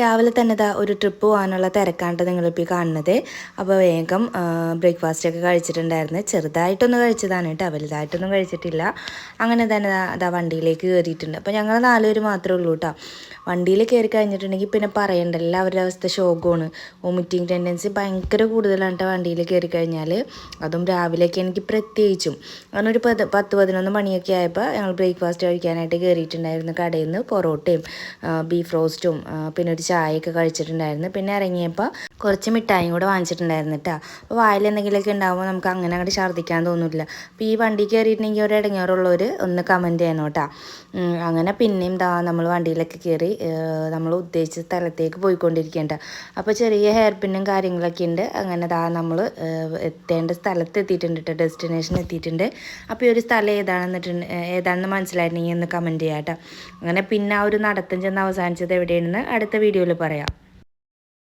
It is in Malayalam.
രാവിലെ തന്നെ ഇതാ ഒരു ട്രിപ്പ് പോകാനുള്ള തിരക്കാണ്ട് നിങ്ങളിപ്പോൾ കാണുന്നത്. അപ്പോൾ വേഗം ബ്രേക്ക്ഫാസ്റ്റൊക്കെ കഴിച്ചിട്ടുണ്ടായിരുന്നു. ചെറുതായിട്ടൊന്ന് കഴിച്ചതാണ് കേട്ടോ. വലുതായിട്ടൊന്നും കഴിച്ചിട്ടില്ല. അങ്ങനെ തന്നെ അതാ വണ്ടിയിലേക്ക് കയറിയിട്ടുണ്ട് അപ്പോൾ ഞങ്ങൾ നാലുപേർ മാത്രമേ ഉള്ളൂ കേട്ടോ. വണ്ടിയിൽ കയറി കഴിഞ്ഞിട്ടുണ്ടെങ്കിൽ പിന്നെ പറയണ്ട എല്ലാവരുടെ അവസ്ഥ ശോകമാണ്. വോമിറ്റിംഗ് ടെൻഡൻസി ഭയങ്കര കൂടുതലാണ് കേട്ടോ വണ്ടിയിൽ കയറി കഴിഞ്ഞാൽ അതും രാവിലെയൊക്കെ എനിക്ക് പ്രത്യേകിച്ചും. അങ്ങനെ ഒരു പത്ത് പത്ത് പതിനൊന്ന് മണിയൊക്കെ ആയപ്പോൾ ഞങ്ങൾ ബ്രേക്ക്ഫാസ്റ്റ് കഴിക്കാനായിട്ട് കയറിയിട്ടുണ്ടായിരുന്നു കടയിൽ നിന്ന് പൊറോട്ടയും ബീഫ് റോസ്റ്റും പിന്നെ ഒരു ചായയൊക്കെ കഴിച്ചിട്ടുണ്ടായിരുന്നു. പിന്നെ ഇറങ്ങിയപ്പോൾ കുറച്ച് മിഠായും കൂടെ വാങ്ങിച്ചിട്ടുണ്ടായിരുന്നു കേട്ടോ അപ്പോൾ വായിൽ എന്തെങ്കിലുമൊക്കെ ഉണ്ടാകുമ്പോൾ നമുക്ക് അങ്ങനെ അങ്ങോട്ട് ഛർദ്ദിക്കാൻ തോന്നില്ല. അപ്പോൾ ഈ വണ്ടി കയറിയിട്ടുണ്ടെങ്കിൽ ഒരു ഇടങ്ങേറുള്ളവർ ഒന്ന് കമന്റ് ചെയ്യണം കേട്ടോ അങ്ങനെ പിന്നെയും ദാ നമ്മൾ വണ്ടിയിലൊക്കെ കയറി നമ്മൾ ഉദ്ദേശിച്ച സ്ഥലത്തേക്ക് പോയിക്കൊണ്ടിരിക്കേണ്ട അപ്പോൾ ചെറിയ ഹെയർ പിന്നും കാര്യങ്ങളൊക്കെ ഉണ്ട്. അങ്ങനെ ദാ നമ്മൾ എത്തേണ്ട സ്ഥലത്ത് എത്തിയിട്ടുണ്ട് കേട്ടോ ഡെസ്റ്റിനേഷൻ എത്തിയിട്ടുണ്ട്. അപ്പോൾ ഈ ഒരു സ്ഥലം ഏതാണെന്നിട്ട് ഏതാണെന്ന് മനസ്സിലായിട്ടുണ്ടെങ്കിൽ ഒന്ന് കമന്റ് ചെയ്യാം കേട്ടോ അങ്ങനെ പിന്നെ ആ ഒരു നടത്തം ചെന്ന് അവസാനിച്ചത് എവിടെയാണെന്ന് അടുത്ത വീഡിയോയിൽ പറയാം.